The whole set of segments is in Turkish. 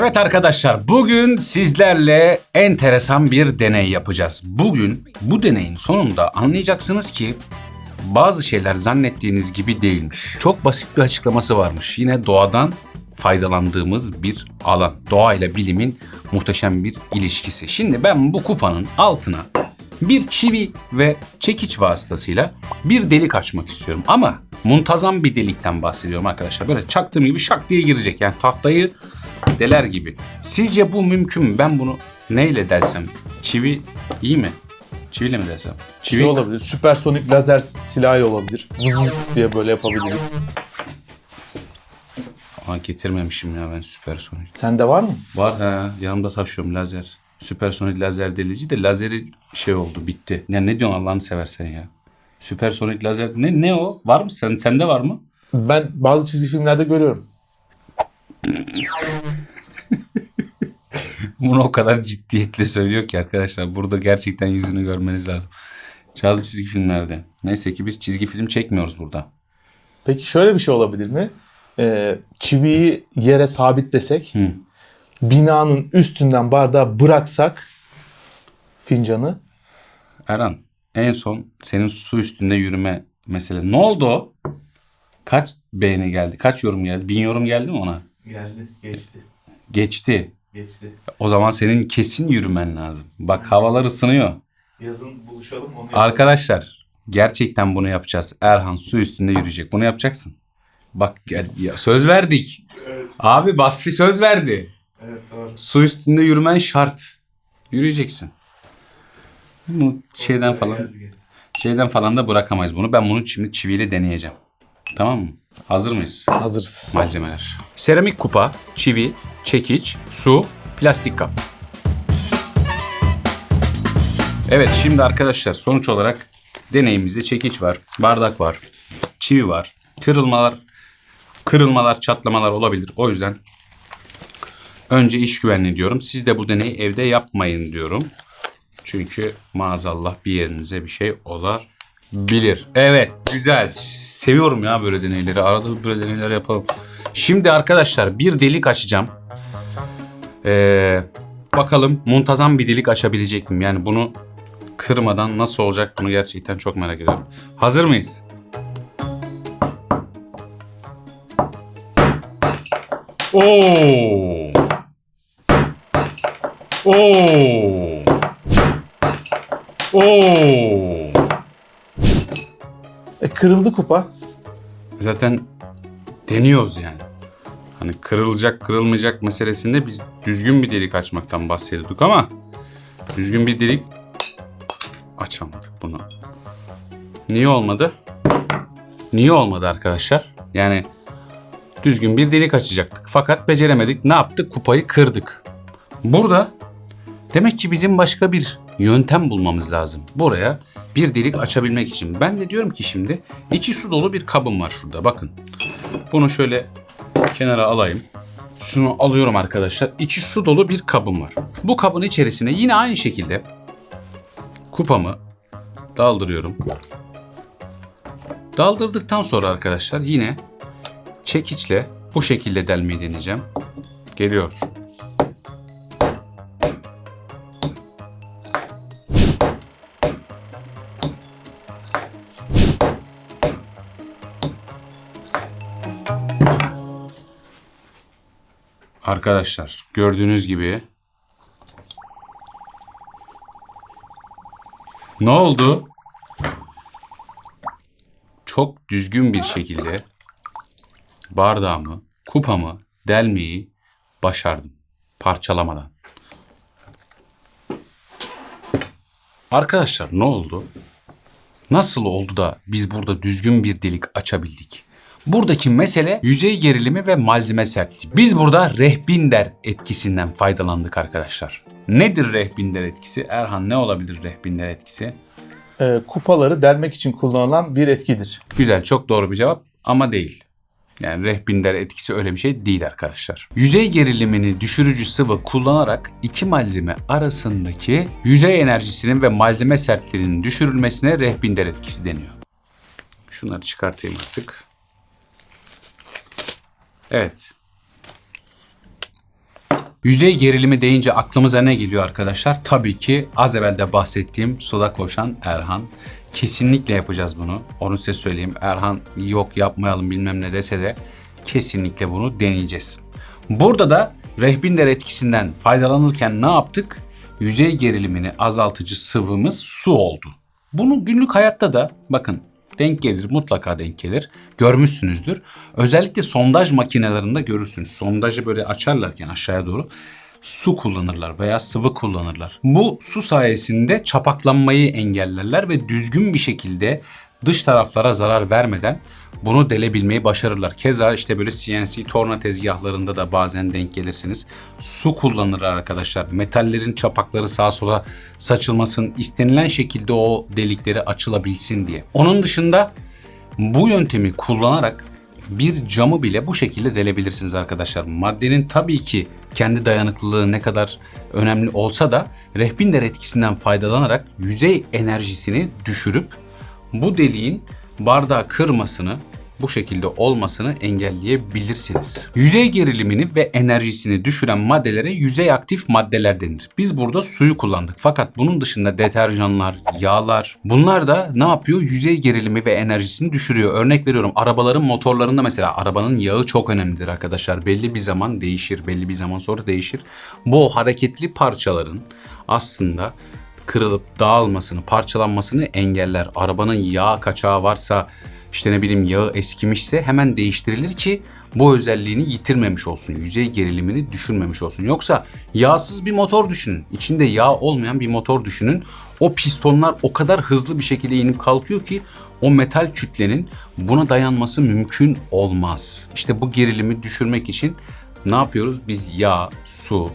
Evet arkadaşlar bugün sizlerle enteresan bir deney yapacağız. Bugün bu deneyin sonunda anlayacaksınız ki bazı şeyler zannettiğiniz gibi değilmiş. Çok basit bir açıklaması varmış. Yine doğadan faydalandığımız bir alan. Doğa ile bilimin muhteşem bir ilişkisi. Şimdi ben bu kupanın altına bir çivi ve çekiç vasıtasıyla bir delik açmak istiyorum. Ama muntazam bir delikten bahsediyorum arkadaşlar. Böyle çaktığım gibi şak diye girecek. Yani tahtayı deler gibi. Sizce bu mümkün mü? Ben bunu neyle dersem? Çivi iyi mi? Çiviyle mi dersem? Çivi Şey olabilir. Süpersonik lazer silahı olabilir. Vız diye böyle yapabiliriz. Aa, getirmemişim ya ben süpersonik. Sende var mı? Var ha yanımda taşıyorum lazer. Süpersonik lazer delici de lazeri şey oldu bitti. Ya ne diyorsun Allah'ını seversen ya. Süpersonik lazer ne ne o? Var mı sen sende var mı? Ben bazı çizgi filmlerde görüyorum. Bunu o kadar ciddiyetle söylüyor ki arkadaşlar. Burada gerçekten yüzünü görmeniz lazım. Bazı çizgi filmlerde. Neyse ki biz çizgi film çekmiyoruz burada. Peki şöyle bir şey olabilir mi? Ee, çiviyi yere sabitlesek, Hı. binanın üstünden bardağı bıraksak fincanı. Erhan en son senin su üstünde yürüme mesele. Ne oldu? Kaç beğeni geldi? Kaç yorum geldi? Bin yorum geldi mi ona? Geldi, geçti, Geçti. geçti. O zaman senin kesin yürümen lazım. Bak havalar ısınıyor. Yazın buluşalım onu yapalım. Arkadaşlar gerçekten bunu yapacağız. Erhan su üstünde yürüyecek. Bunu yapacaksın. Bak gel, ya, söz verdik. Evet, Abi Basfi söz verdi. evet doğru. Su üstünde yürümen şart. Yürüyeceksin. Bu şeyden falan Geldi, geldi. şeyden falan da bırakamayız bunu. Ben bunu şimdi çiviyle deneyeceğim. Tamam mı? Hazır mıyız? Hazırız. Malzemeler. Seramik kupa, çivi, çekiç, su, plastik kap. Evet şimdi arkadaşlar sonuç olarak deneyimizde çekiç var, bardak var, çivi var, kırılmalar, kırılmalar, çatlamalar olabilir. O yüzden önce iş güvenliği diyorum. Siz de bu deneyi evde yapmayın diyorum. Çünkü maazallah bir yerinize bir şey olabilir. Evet güzel. Seviyorum ya böyle deneyleri. Arada böyle deneyler yapalım. Şimdi arkadaşlar bir delik açacağım. Ee, bakalım muntazam bir delik açabilecek miyim? Yani bunu kırmadan nasıl olacak bunu gerçekten çok merak ediyorum. Hazır mıyız? Oo! Oo! Oo! E, kırıldı kupa. Zaten deniyoruz yani. Hani kırılacak kırılmayacak meselesinde biz düzgün bir delik açmaktan bahsediyorduk ama düzgün bir delik açamadık bunu. Niye olmadı? Niye olmadı arkadaşlar? Yani düzgün bir delik açacaktık. Fakat beceremedik. Ne yaptık? Kupayı kırdık. Burada demek ki bizim başka bir yöntem bulmamız lazım. Buraya bir delik açabilmek için. Ben de diyorum ki şimdi içi su dolu bir kabım var şurada. Bakın. Bunu şöyle kenara alayım. Şunu alıyorum arkadaşlar. İçi su dolu bir kabım var. Bu kabın içerisine yine aynı şekilde kupamı daldırıyorum. Daldırdıktan sonra arkadaşlar yine çekiçle bu şekilde delmeyi deneyeceğim. Geliyor. Arkadaşlar gördüğünüz gibi ne oldu? Çok düzgün bir şekilde bardağımı, kupamı delmeyi başardım. Parçalamadan. Arkadaşlar ne oldu? Nasıl oldu da biz burada düzgün bir delik açabildik? Buradaki mesele yüzey gerilimi ve malzeme sertliği. Biz burada rehbinder etkisinden faydalandık arkadaşlar. Nedir rehbinder etkisi? Erhan ne olabilir rehbinder etkisi? E, kupaları delmek için kullanılan bir etkidir. Güzel, çok doğru bir cevap ama değil. Yani rehbinder etkisi öyle bir şey değil arkadaşlar. Yüzey gerilimini düşürücü sıvı kullanarak iki malzeme arasındaki yüzey enerjisinin ve malzeme sertliğinin düşürülmesine rehbinder etkisi deniyor. Şunları çıkartayım artık. Evet. Yüzey gerilimi deyince aklımıza ne geliyor arkadaşlar? Tabii ki az evvel de bahsettiğim suda koşan Erhan. Kesinlikle yapacağız bunu. Onu size söyleyeyim. Erhan yok yapmayalım bilmem ne dese de kesinlikle bunu deneyeceğiz. Burada da rehbinder etkisinden faydalanırken ne yaptık? Yüzey gerilimini azaltıcı sıvımız su oldu. Bunu günlük hayatta da bakın denk gelir mutlaka denk gelir. Görmüşsünüzdür. Özellikle sondaj makinelerinde görürsünüz. Sondajı böyle açarlarken aşağıya doğru su kullanırlar veya sıvı kullanırlar. Bu su sayesinde çapaklanmayı engellerler ve düzgün bir şekilde dış taraflara zarar vermeden bunu delebilmeyi başarırlar. Keza işte böyle CNC torna tezgahlarında da bazen denk gelirsiniz. Su kullanırlar arkadaşlar. Metallerin çapakları sağa sola saçılmasın, istenilen şekilde o delikleri açılabilsin diye. Onun dışında bu yöntemi kullanarak bir camı bile bu şekilde delebilirsiniz arkadaşlar. Maddenin tabii ki kendi dayanıklılığı ne kadar önemli olsa da rehbinder etkisinden faydalanarak yüzey enerjisini düşürüp bu deliğin bardağı kırmasını bu şekilde olmasını engelleyebilirsiniz. Yüzey gerilimini ve enerjisini düşüren maddelere yüzey aktif maddeler denir. Biz burada suyu kullandık. Fakat bunun dışında deterjanlar, yağlar bunlar da ne yapıyor? Yüzey gerilimi ve enerjisini düşürüyor. Örnek veriyorum arabaların motorlarında mesela arabanın yağı çok önemlidir arkadaşlar. Belli bir zaman değişir, belli bir zaman sonra değişir. Bu hareketli parçaların aslında kırılıp dağılmasını, parçalanmasını engeller. Arabanın yağ kaçağı varsa işte ne bileyim yağı eskimişse hemen değiştirilir ki bu özelliğini yitirmemiş olsun. Yüzey gerilimini düşürmemiş olsun. Yoksa yağsız bir motor düşünün. İçinde yağ olmayan bir motor düşünün. O pistonlar o kadar hızlı bir şekilde inip kalkıyor ki o metal kütlenin buna dayanması mümkün olmaz. İşte bu gerilimi düşürmek için ne yapıyoruz? Biz yağ, su,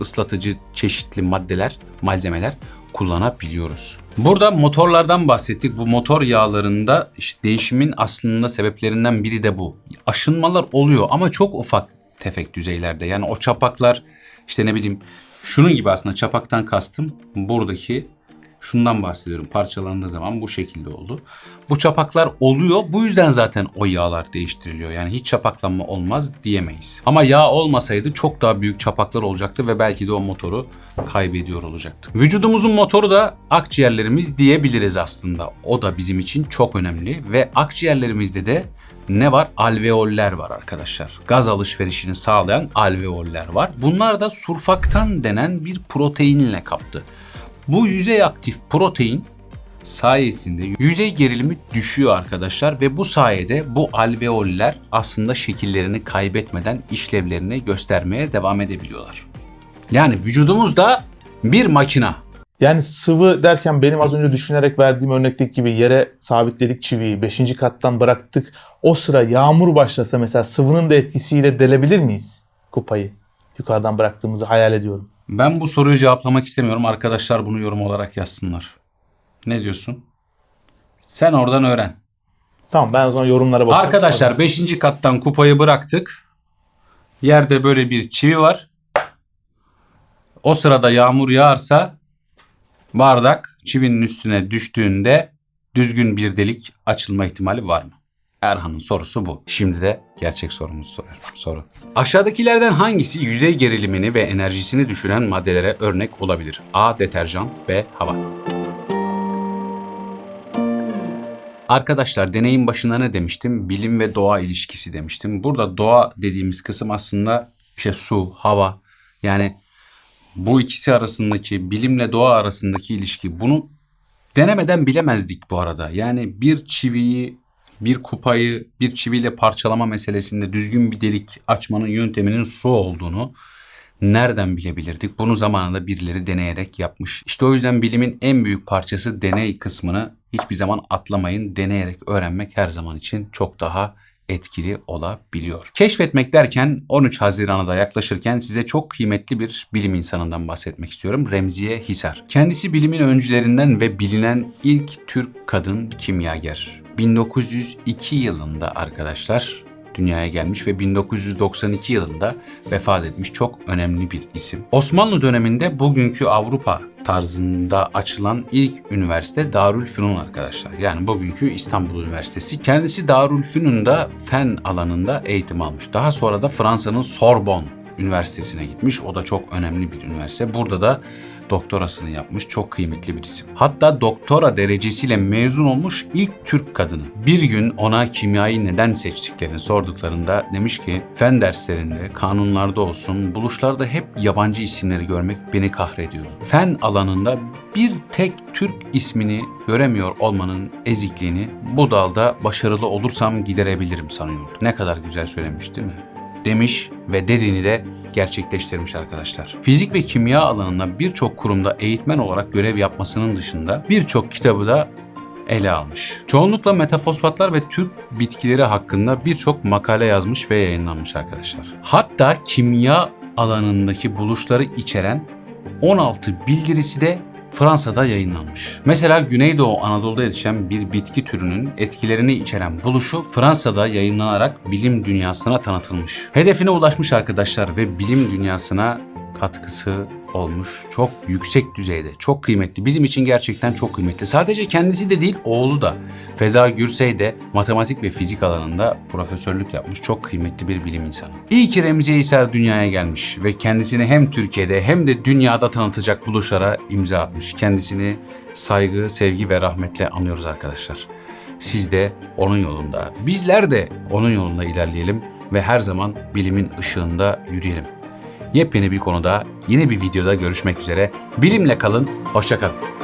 ıslatıcı çeşitli maddeler, malzemeler kullanabiliyoruz. Burada motorlardan bahsettik. Bu motor yağlarında işte değişimin aslında sebeplerinden biri de bu. Aşınmalar oluyor ama çok ufak tefek düzeylerde. Yani o çapaklar işte ne bileyim şunun gibi aslında çapaktan kastım buradaki şundan bahsediyorum. Parçalandığı zaman bu şekilde oldu. Bu çapaklar oluyor. Bu yüzden zaten o yağlar değiştiriliyor. Yani hiç çapaklanma olmaz diyemeyiz. Ama yağ olmasaydı çok daha büyük çapaklar olacaktı ve belki de o motoru kaybediyor olacaktık. Vücudumuzun motoru da akciğerlerimiz diyebiliriz aslında. O da bizim için çok önemli ve akciğerlerimizde de ne var? Alveoller var arkadaşlar. Gaz alışverişini sağlayan alveoller var. Bunlar da surfaktan denen bir proteinle kaptı. Bu yüzey aktif protein sayesinde yüzey gerilimi düşüyor arkadaşlar ve bu sayede bu alveoller aslında şekillerini kaybetmeden işlevlerini göstermeye devam edebiliyorlar. Yani vücudumuzda bir makina. Yani sıvı derken benim az önce düşünerek verdiğim örnekteki gibi yere sabitledik çiviyi. 5. kattan bıraktık. O sıra yağmur başlasa mesela sıvının da etkisiyle delebilir miyiz kupayı? Yukarıdan bıraktığımızı hayal ediyorum. Ben bu soruyu cevaplamak istemiyorum. Arkadaşlar bunu yorum olarak yazsınlar. Ne diyorsun? Sen oradan öğren. Tamam ben o zaman yorumlara bakıyorum. Arkadaşlar 5. kattan kupayı bıraktık. Yerde böyle bir çivi var. O sırada yağmur yağarsa bardak çivinin üstüne düştüğünde düzgün bir delik açılma ihtimali var mı? Erhan'ın sorusu bu. Şimdi de gerçek sorumuz soruyorum. Soru. Aşağıdakilerden hangisi yüzey gerilimini ve enerjisini düşüren maddelere örnek olabilir? A. Deterjan B. Hava. Arkadaşlar deneyin başında ne demiştim? Bilim ve doğa ilişkisi demiştim. Burada doğa dediğimiz kısım aslında işte su, hava. Yani bu ikisi arasındaki bilimle doğa arasındaki ilişki. Bunu denemeden bilemezdik bu arada. Yani bir çiviyi, bir kupayı bir çiviyle parçalama meselesinde düzgün bir delik açmanın yönteminin su olduğunu nereden bilebilirdik? Bunu zamanında birileri deneyerek yapmış. İşte o yüzden bilimin en büyük parçası deney kısmını hiçbir zaman atlamayın. Deneyerek öğrenmek her zaman için çok daha etkili olabiliyor. Keşfetmek derken 13 Haziran'a da yaklaşırken size çok kıymetli bir bilim insanından bahsetmek istiyorum. Remziye Hisar. Kendisi bilimin öncülerinden ve bilinen ilk Türk kadın kimyager. 1902 yılında arkadaşlar dünyaya gelmiş ve 1992 yılında vefat etmiş çok önemli bir isim. Osmanlı döneminde bugünkü Avrupa tarzında açılan ilk üniversite Darülfünun arkadaşlar. Yani bugünkü İstanbul Üniversitesi. Kendisi Darülfünun'da fen alanında eğitim almış. Daha sonra da Fransa'nın Sorbonne Üniversitesi'ne gitmiş. O da çok önemli bir üniversite. Burada da doktorasını yapmış. Çok kıymetli bir isim. Hatta doktora derecesiyle mezun olmuş ilk Türk kadını. Bir gün ona kimyayı neden seçtiklerini sorduklarında demiş ki fen derslerinde, kanunlarda olsun, buluşlarda hep yabancı isimleri görmek beni kahrediyordu. Fen alanında bir tek Türk ismini göremiyor olmanın ezikliğini bu dalda başarılı olursam giderebilirim sanıyordu. Ne kadar güzel söylemiş değil mi? demiş ve dediğini de gerçekleştirmiş arkadaşlar. Fizik ve kimya alanında birçok kurumda eğitmen olarak görev yapmasının dışında birçok kitabı da ele almış. Çoğunlukla metafosfatlar ve Türk bitkileri hakkında birçok makale yazmış ve yayınlanmış arkadaşlar. Hatta kimya alanındaki buluşları içeren 16 bildirisi de Fransa'da yayınlanmış. Mesela Güneydoğu Anadolu'da yetişen bir bitki türünün etkilerini içeren buluşu Fransa'da yayınlanarak bilim dünyasına tanıtılmış. Hedefine ulaşmış arkadaşlar ve bilim dünyasına katkısı olmuş. Çok yüksek düzeyde, çok kıymetli. Bizim için gerçekten çok kıymetli. Sadece kendisi de değil, oğlu da. Feza Gürsey de matematik ve fizik alanında profesörlük yapmış. Çok kıymetli bir bilim insanı. İyi ki Remziye Hisar dünyaya gelmiş ve kendisini hem Türkiye'de hem de dünyada tanıtacak buluşlara imza atmış. Kendisini saygı, sevgi ve rahmetle anıyoruz arkadaşlar. Siz de onun yolunda, bizler de onun yolunda ilerleyelim ve her zaman bilimin ışığında yürüyelim. Yepyeni bir konuda yeni bir videoda görüşmek üzere. Bilimle kalın, hoşça kalın.